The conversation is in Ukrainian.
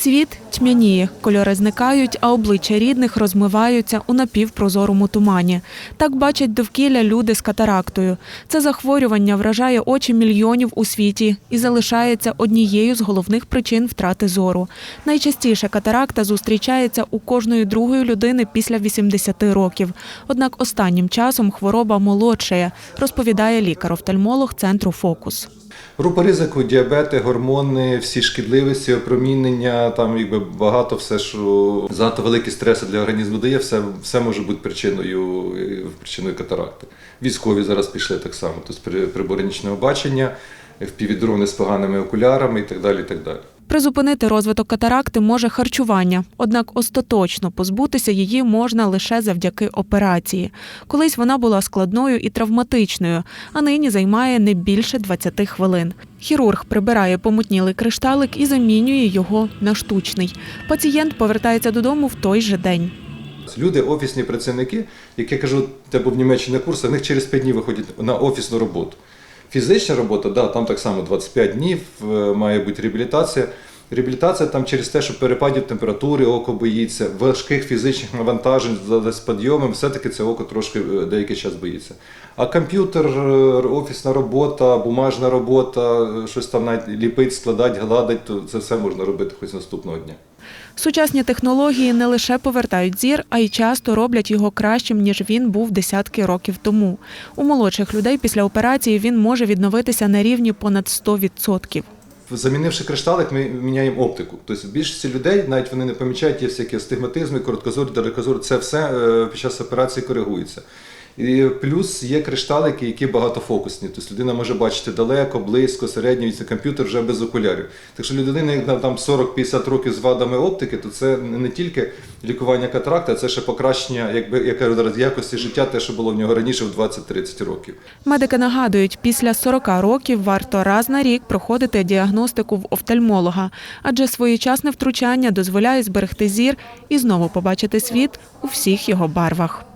Світ тьмяніє, кольори зникають, а обличчя рідних розмиваються у напівпрозорому тумані. Так бачать довкілля люди з катарактою. Це захворювання вражає очі мільйонів у світі і залишається однією з головних причин втрати зору. Найчастіше катаракта зустрічається у кожної другої людини після 80 років. Однак останнім часом хвороба молодшає, розповідає лікар-офтальмолог центру Фокус. Група ризику, діабети, гормони, всі шкідливості, опромінення, там якби багато все, що занадто великі стреси для організму дає, все, все може бути причиною, причиною катаракти. Військові зараз пішли так само, тобто нічного бачення, впівідрони з поганими окулярами і так далі. І так далі. Призупинити розвиток катаракти може харчування, однак остаточно позбутися її можна лише завдяки операції. Колись вона була складною і травматичною, а нині займає не більше 20 хвилин. Хірург прибирає помутнілий кришталик і замінює його на штучний. Пацієнт повертається додому в той же день. Люди, офісні працівники, як я кажу, те був в Німеччині на курсах, в них через 5 днів виходять на офісну роботу. Фізична робота, да, там так само 25 днів е, має бути реабілітація. Реабілітація там через те, що перепадів температури око боїться, важких фізичних навантажень з- підйомом, все-таки це око трошки е, деякий час боїться. А комп'ютер, е, офісна робота, бумажна робота, е, щось там навіть ліпить, складать, гладить, то це все можна робити хоч наступного дня. Сучасні технології не лише повертають зір, а й часто роблять його кращим, ніж він був десятки років тому. У молодших людей після операції він може відновитися на рівні понад 100%. Замінивши кришталик, ми міняємо оптику. Тобто більшість людей, навіть вони не помічають, є всякі астигматизми, короткозор, далекозор, це все е, під час операції коригується. І плюс є кришталики, які багатофокусні. Тобто людина може бачити далеко, близько, середньо, це комп'ютер вже без окулярів. Так що людина, як там 40-50 років з вадами оптики, то це не тільки лікування катаракти, а це ще покращення якби, я кажу зараз, якості життя, те, що було в нього раніше в 20-30 років. Медики нагадують, після 40 років варто раз на рік проходити діагностику в офтальмолога, адже своєчасне втручання дозволяє зберегти зір і знову побачити світ у всіх його барвах.